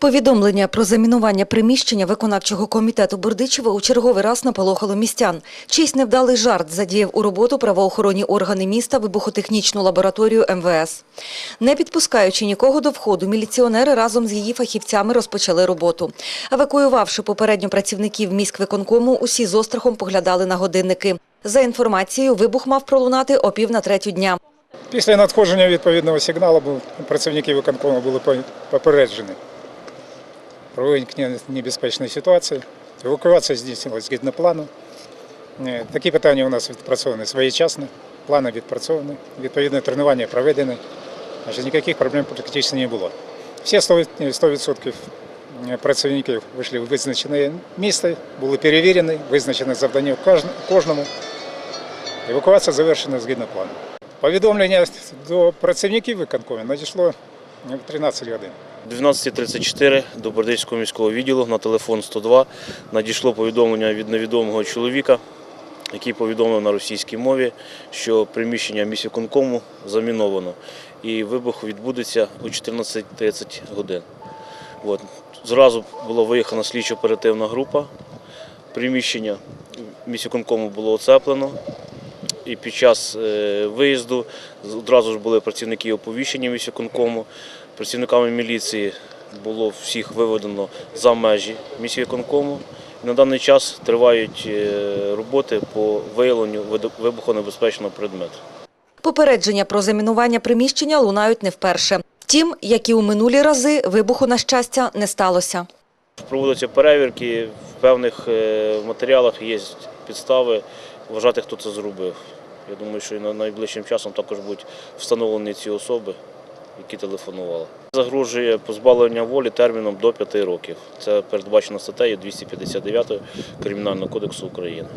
Повідомлення про замінування приміщення виконавчого комітету Бердичева у черговий раз наполохало містян. Чийсь невдалий жарт задіяв у роботу правоохоронні органи міста вибухотехнічну лабораторію МВС. Не підпускаючи нікого до входу, міліціонери разом з її фахівцями розпочали роботу. Евакуювавши попередньо працівників міськвиконкому, усі з острахом поглядали на годинники. За інформацією, вибух мав пролунати о пів на третю дня. Після надходження відповідного сигналу працівники виконкому були попереджені про виникнення небезпечної ситуації. Евакуація здійснилася згідно плану. Е, Такі питання у нас відпрацьовані своєчасно, плани відпрацьовані, відповідне тренування проведені. Значить, ніяких проблем практично не було. Всі 100% 100% працівників вийшли в визначене місце, були перевірені, визначене завдання кожн- кожному. Евакуація завершена згідно плану. Повідомлення до працівників виконкому надійшло в 13 годин. 12.34 до Бердичського міського відділу на телефон 102 надійшло повідомлення від невідомого чоловіка, який повідомив на російській мові, що приміщення міськвиконкому заміновано і вибух відбудеться о 14.30 годин. От. Зразу була виїхана слідчо-оперативна група. Приміщення міськвиконкому було оцеплено. І під час е, виїзду одразу ж були працівники оповіщені міськвиконкому. Працівниками міліції було всіх виведено за межі міськвиконкому. І На даний час тривають е, роботи по виявленню вибухонебезпечного предмету. Попередження про замінування приміщення лунають не вперше. Втім, як і у минулі рази, вибуху, на щастя, не сталося. Проводяться перевірки, в певних е, матеріалах є підстави вважати, хто це зробив. Я думаю, що і на- найближчим часом також будуть встановлені ці особи, які телефонували. Загрожує позбавлення волі терміном до 5 років. Це передбачено статтею 259 Кримінального кодексу України.